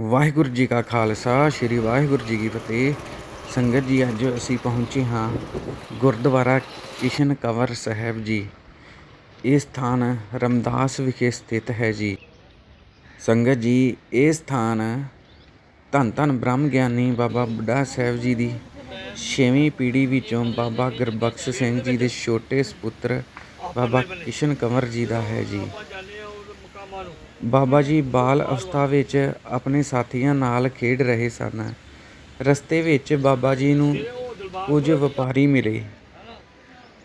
ਵਾਹਿਗੁਰੂ ਜੀ ਕਾ ਖਾਲਸਾ, ਸ੍ਰੀ ਵਾਹਿਗੁਰੂ ਜੀ ਕੀ ਫਤਿਹ। ਸੰਗਤ ਜੀ, ਅੱਜ ਅਸੀਂ ਪਹੁੰਚੇ ਹਾਂ ਗੁਰਦੁਆਰਾ ਕਿਸ਼ਨ ਕੰਵਰ ਸਾਹਿਬ ਜੀ। ਇਹ ਸਥਾਨ ਰਮਦਾਸ ਵਿਖੇ ਸਥਿਤ ਹੈ ਜੀ। ਸੰਗਤ ਜੀ, ਇਹ ਸਥਾਨ ਧੰਨ ਧੰਨ ਬ੍ਰਹਮ ਗਿਆਨੀ ਬਾਬਾ ਬੁੱਢਾ ਸਾਹਿਬ ਜੀ ਦੀ ਛੇਵੀਂ ਪੀੜ੍ਹੀ ਵਿੱਚੋਂ ਬਾਬਾ ਗੁਰਬਖਸ਼ ਸਿੰਘ ਜੀ ਦੇ ਛੋਟੇ ਸੁਪੁੱਤਰ ਬਾਬਾ ਕਿਸ਼ਨ ਕੰਵਰ ਜੀ ਦਾ ਹੈ ਜੀ। ਬਾਬਾ ਜੀ ਬਾਲ ਅਵਸਥਾ ਵਿੱਚ ਆਪਣੇ ਸਾਥੀਆਂ ਨਾਲ ਖੇਡ ਰਹੇ ਸਨ। ਰਸਤੇ ਵਿੱਚ ਬਾਬਾ ਜੀ ਨੂੰ ਕੁਝ ਵਪਾਰੀ ਮਿਲੇ।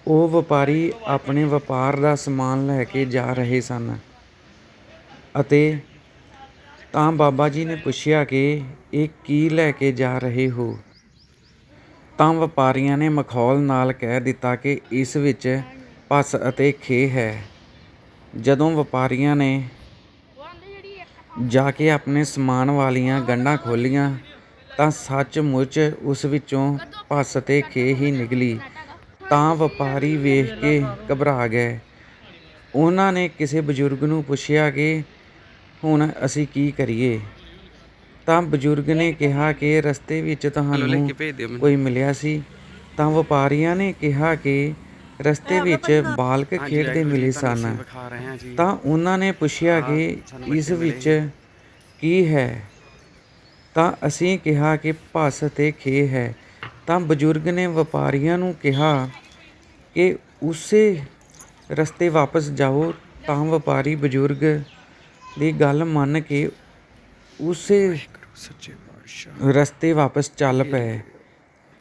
ਉਹ ਵਪਾਰੀ ਆਪਣੇ ਵਪਾਰ ਦਾ ਸਮਾਨ ਲੈ ਕੇ ਜਾ ਰਹੇ ਸਨ ਅਤੇ ਤਾਂ ਬਾਬਾ ਜੀ ਨੇ ਪੁੱਛਿਆ ਕਿ ਇਹ ਕੀ ਲੈ ਕੇ ਜਾ ਰਹੇ ਹੋ? ਤਾਂ ਵਪਾਰੀਆਂ ਨੇ ਮਖੌਲ ਨਾਲ ਕਹਿ ਦਿੱਤਾ ਕਿ ਇਸ ਵਿੱਚ ਪਸ ਅਤੇ ਖੇ ਹੈ। ਜਦੋਂ ਵਪਾਰੀਆਂ ਨੇ ਜਾ ਕੇ ਆਪਣੇ ਸਮਾਨ ਵਾਲੀਆਂ ਗੰਢਾਂ ਖੋਲੀਆਂ ਤਾਂ ਸੱਚਮੁੱਚ ਉਸ ਵਿੱਚੋਂ ਪਸ ਤੇ ਖੇ ਹੀ ਨਿਕਲੀ। ਤਾਂ ਵਪਾਰੀ ਵੇਖ ਕੇ ਘਬਰਾ ਗਏ। ਉਹਨਾਂ ਨੇ ਕਿਸੇ ਬਜ਼ੁਰਗ ਨੂੰ ਪੁੱਛਿਆ ਕਿ ਹੁਣ ਅਸੀਂ ਕੀ ਕਰੀਏ? ਤਾਂ ਬਜ਼ੁਰਗ ਨੇ ਕਿਹਾ ਕਿ ਰਸਤੇ ਵਿੱਚ ਤੁਹਾਨੂੰ ਕੋਈ ਮਿਲਿਆ ਸੀ। ਤਾਂ ਵਪਾਰੀਆਂ ਨੇ ਕਿਹਾ ਕਿ ਰਸਤੇ ਵਿੱਚ ਬਾਲਕ ਖੇਡਦੇ ਮਿਲੇ ਸਨ। ਤਾਂ ਉਹਨਾਂ ਨੇ ਪੁੱਛਿਆ ਕਿ ਇਸ ਵਿੱਚ ਕੀ ਹੈ? ਤਾਂ ਅਸੀਂ ਕਿਹਾ ਕਿ ਭਸ ਤੇ ਖੇ ਹੈ। ਤਾਂ ਬਜ਼ੁਰਗ ਨੇ ਵਪਾਰੀਆਂ ਨੂੰ ਕਿਹਾ ਕਿ ਉਸੇ ਰਸਤੇ ਵਾਪਸ ਜਾਓ ਤਾਂ ਵਪਾਰੀ ਬਜ਼ੁਰਗ ਦੀ ਗੱਲ ਮੰਨ ਕੇ ਉਸੇ ਰਸਤੇ ਵਾਪਸ ਚੱਲ ਪਏ।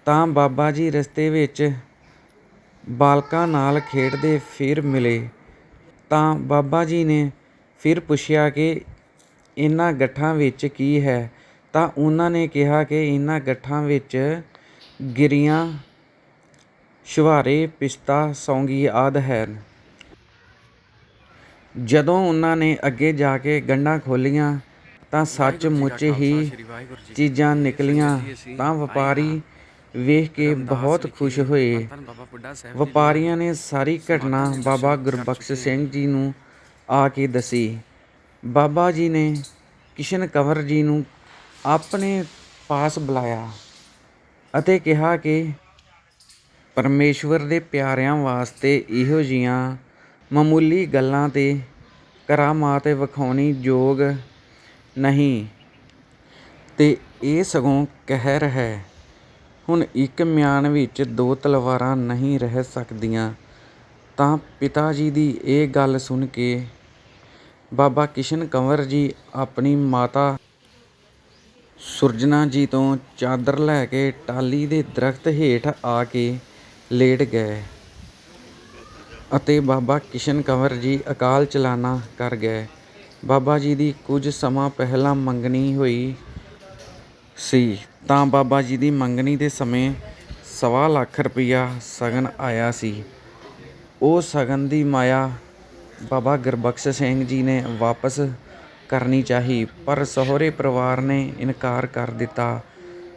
ਤਾਂ ਬਾਬਾ ਜੀ ਰਸਤੇ ਵਿੱਚ ਬਾਲਕਾਂ ਨਾਲ ਖੇਡਦੇ ਫਿਰ ਮਿਲੇ। ਤਾਂ ਬਾਬਾ ਜੀ ਨੇ ਫਿਰ ਪੁੱਛਿਆ ਕਿ ਇਹਨਾਂ ਗੱਠਾਂ ਵਿੱਚ ਕੀ ਹੈ? ਤਾਂ ਉਹਨਾਂ ਨੇ ਕਿਹਾ ਕਿ ਇਹਨਾਂ ਗੱਠਾਂ ਵਿੱਚ ਗਿਰੀਆਂ ਸ਼ੁਹਾਰੇ ਪਿਸਤਾ ਸੌਂਗੀ ਆਦ ਹੈ ਜਦੋਂ ਉਹਨਾਂ ਨੇ ਅੱਗੇ ਜਾ ਕੇ ਗੰਢਾਂ ਖੋਲੀਆਂ ਤਾਂ ਸੱਚਮੁੱਚ ਹੀ ਚੀਜ਼ਾਂ ਨਿਕਲੀਆਂ। ਤਾਂ ਵਪਾਰੀ ਵੇਖ ਕੇ ਬਹੁਤ ਖੁਸ਼ ਹੋਏ। ਵਪਾਰੀਆਂ ਨੇ ਸਾਰੀ ਘਟਨਾ ਬਾਬਾ ਗੁਰਬਖਸ਼ ਸਿੰਘ ਜੀ ਨੂੰ ਆ ਕੇ ਦੱਸੀ। ਬਾਬਾ ਜੀ ਨੇ ਕਿਸ਼ਨ ਕੰਵਰ ਜੀ ਨੂੰ ਆਪਣੇ ਪਾਸ ਬੁਲਾਇਆ ਅਤੇ ਕਿਹਾ ਕਿ ਪਰਮੇਸ਼ਵਰ ਦੇ ਪਿਆਰਿਆਂ ਵਾਸਤੇ ਇਹੋ ਜੀਆਂ ਮਾਮੂਲੀ ਗੱਲਾਂ ਤੇ ਕਰਾਮਾਤ ਵਿਖਾਉਣੀ ਯੋਗ ਨਹੀਂ। ਤੇ ਇਹ ਸਗੋਂ ਕਹਿਰ ਹੈ। ਹੁਣ ਇੱਕ ਮਿਆਨ ਵਿੱਚ ਦੋ ਤਲਵਾਰਾਂ ਨਹੀਂ ਰਹਿ ਸਕਦੀਆਂ। ਤਾਂ ਪਿਤਾ ਜੀ ਦੀ ਇਹ ਗੱਲ ਸੁਣ ਕੇ ਬਾਬਾ ਕਿਸ਼ਨ ਕੰਵਰ ਜੀ ਆਪਣੀ ਮਾਤਾ ਸੁਰਜਨਾ ਜੀ ਤੋਂ ਚਾਦਰ ਲੈ ਕੇ ਟਾਹਲੀ ਦੇ ਦਰਖਤ ਹੇਠ ਆ ਕੇ ਲੇਟ ਗਏ ਅਤੇ ਬਾਬਾ ਕਿਸ਼ਨ ਕੰਵਰ ਜੀ ਅਕਾਲ ਚਲਾਣਾ ਕਰ ਗਏ। ਬਾਬਾ ਜੀ ਦੀ ਕੁਝ ਸਮਾਂ ਪਹਿਲਾਂ ਮੰਗਣੀ ਹੋਈ। ਸੀ। ਤਾਂ ਬਾਬਾ ਜੀ ਦੀ ਮੰਗਣੀ ਦੇ ਸਮੇਂ ਸਵਾ ਲੱਖ ਰੁਪਈਆ ਸਗਨ ਆਇਆ ਸੀ। ਉਹ ਸਗਨ ਦੀ ਮਾਇਆ ਬਾਬਾ ਗੁਰਬਖਸ਼ ਸਿੰਘ ਜੀ ਨੇ ਵਾਪਸ ਕਰਨੀ ਚਾਹੀ, ਪਰ ਸਹੁਰੇ ਪਰਿਵਾਰ ਨੇ ਇਨਕਾਰ ਕਰ ਦਿੱਤਾ।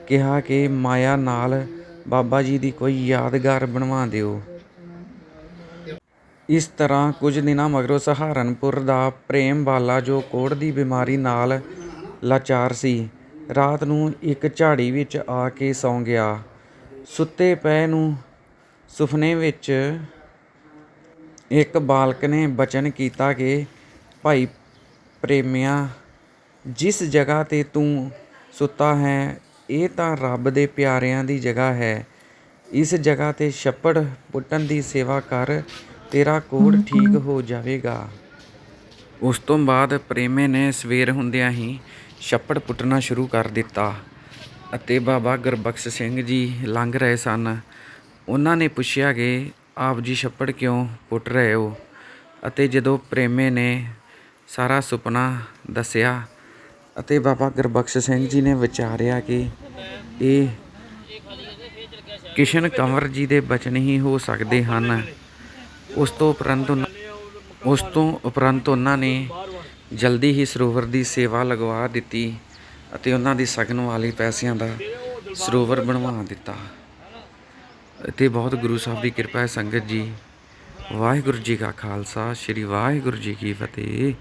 ਕਿਹਾ ਕਿ ਮਾਇਆ ਨਾਲ ਬਾਬਾ ਜੀ ਦੀ ਕੋਈ ਯਾਦਗਾਰ ਬਣਵਾ ਦਿਓ। ਇਸ ਤਰ੍ਹਾਂ ਕੁਝ ਦਿਨਾਂ ਮਗਰੋਂ ਸਹਾਰਨਪੁਰ ਦਾ ਪ੍ਰੇਮ ਬਾਲਾ ਜੋ ਕੋੜ ਦੀ ਬਿਮਾਰੀ ਨਾਲ ਲਾਚਾਰ ਸੀ ਰਾਤ ਨੂੰ ਇੱਕ ਝਾੜੀ ਵਿੱਚ ਆ ਕੇ ਸੌਂ ਗਿਆ। ਸੁੱਤੇ ਪਏ ਨੂੰ ਸੁਪਨੇ ਵਿੱਚ ਇੱਕ ਬਾਲਕ ਨੇ ਬਚਨ ਕੀਤਾ ਕਿ, ਭਾਈ ਪ੍ਰੇਮਿਆ, ਜਿਸ ਜਗ੍ਹਾ ਤੇ ਤੂੰ ਸੁੱਤਾ ਹੈ, ਇਹ ਤਾਂ ਰੱਬ ਦੇ ਪਿਆਰਿਆਂ ਦੀ ਜਗ੍ਹਾ ਹੈ। ਇਸ ਜਗ੍ਹਾ ਤੇ ਛੱਪੜ ਪੁੱਟਣ ਦੀ ਸੇਵਾ ਕਰ, ਤੇਰਾ ਕੋੜ ਠੀਕ ਹੋ ਜਾਵੇਗਾ। ਉਸ ਤੋਂ ਬਾਅਦ ਪ੍ਰੇਮੇ ਨੇ ਸਵੇਰ ਹੁੰਦਿਆਂ ਹੀ ਛੱਪੜ ਪੁੱਟਣਾ ਸ਼ੁਰੂ ਕਰ ਦਿੱਤਾ ਅਤੇ ਬਾਬਾ ਗੁਰਬਖਸ਼ ਸਿੰਘ ਜੀ ਲੰਘ ਰਹੇ ਸਨ। ਉਹਨਾਂ ਨੇ ਪੁੱਛਿਆ ਕਿ ਆਪ ਜੀ ਛੱਪੜ ਕਿਉਂ ਪੁੱਟ ਰਹੇ ਹੋ? ਅਤੇ ਜਦੋਂ ਪ੍ਰੇਮੇ ਨੇ ਸਾਰਾ ਸੁਪਨਾ ਦੱਸਿਆ ਅਤੇ ਬਾਬਾ ਗੁਰਬਖਸ਼ ਸਿੰਘ ਜੀ ਨੇ ਵਿਚਾਰਿਆ ਕਿ ਇਹ ਕਿਸ਼ਨ ਕੰਵਰ ਜੀ ਦੇ ਬਚਨ ਹੀ ਹੋ ਸਕਦੇ ਹਨ। ਉਸ ਤੋਂ ਉਪਰੰਤ ਉਨ- ਉਸ ਤੋਂ ਉਪਰੰਤ ਉਹਨਾਂ ਨੇ ਜਲਦੀ ਹੀ ਸਰੋਵਰ ਦੀ ਸੇਵਾ ਲਗਵਾ ਦਿੱਤੀ ਅਤੇ ਉਹਨਾਂ ਦੀ ਸਗਨ ਵਾਲੇ ਪੈਸਿਆਂ ਦਾ ਸਰੋਵਰ ਬਣਵਾ ਦਿੱਤਾ। ਅਤੇ ਬਹੁਤ ਗੁਰੂ ਸਾਹਿਬ ਦੀ ਕਿਰਪਾ ਹੈ, ਸੰਗਤ ਜੀ। ਵਾਹਿਗੁਰੂ ਜੀ ਕਾ ਖਾਲਸਾ, ਸ੍ਰੀ ਵਾਹਿਗੁਰੂ ਜੀ ਕੀ ਫਤਿਹ।